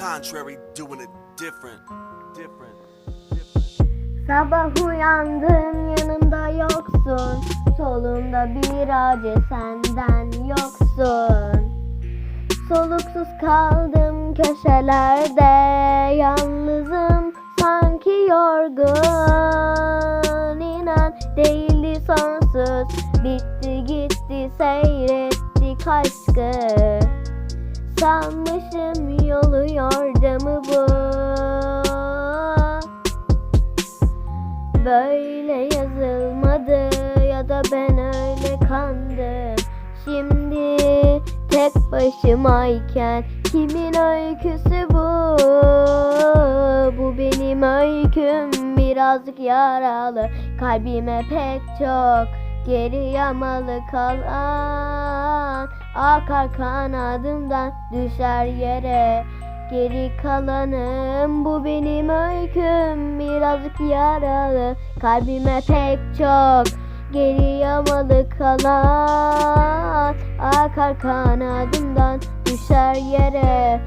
Contrary, doing it different. Different. Sabah uyandım yanımda yoksun Solumda bir acı senden yoksun Soluksuz kaldım köşelerde Yalnızım sanki yorgun İnan değildi sonsuz Bitti gitti seyrettik aşkı Sanmışım yolu yordamı bu. Böyle yazılmadı ya da ben öyle kandım. Şimdi tek başımayken kimin öyküsü bu? Bu benim öyküm birazcık yaralı. Kalbime pek çok geri yamalı kalan Akar kanadımdan düşer yere. Geri kalanım bu benim öyküm. Birazcık yaralı Kalbime pek çok geri yamalı kalan. Akar kanadımdan düşer yere.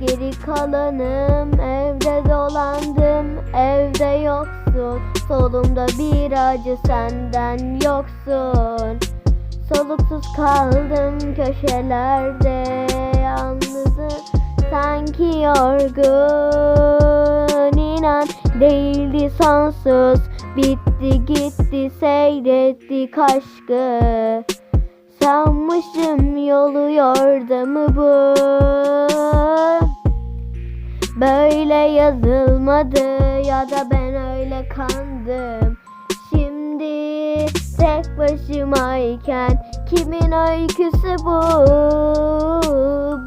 Geri kalanım evde dolandım. Evde yoksun Solumda bir acı senden yoksun Soluksuz kaldım köşelerde yalnızım. Sanki yorgun inan değildi sonsuz. Bitti gitti seyrettik aşkı. Sanmışım yolu yordamı bu? Böyle yazılmadı ya da ben öyle kandım. Şimdi tek başımayken kimin öyküsü bu?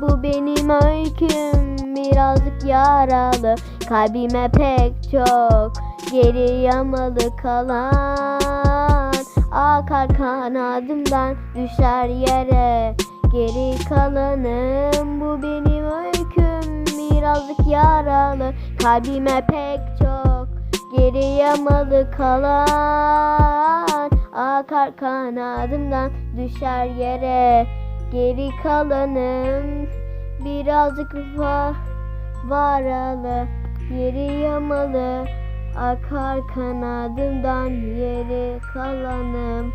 Bu benim öyküm. Birazcık yaralı Kalbime pek çok geri yamalı kalan. Akar kanadımdan düşer yere Geri kalanım. Bu benim öyküm. Birazcık yaralı Kalbime pek çok geri yamalı kalan Akar kanadımdan düşer yere. Geri kalanım birazcık va varalı. Geri yamalı akar kanadımdan yeri kalanım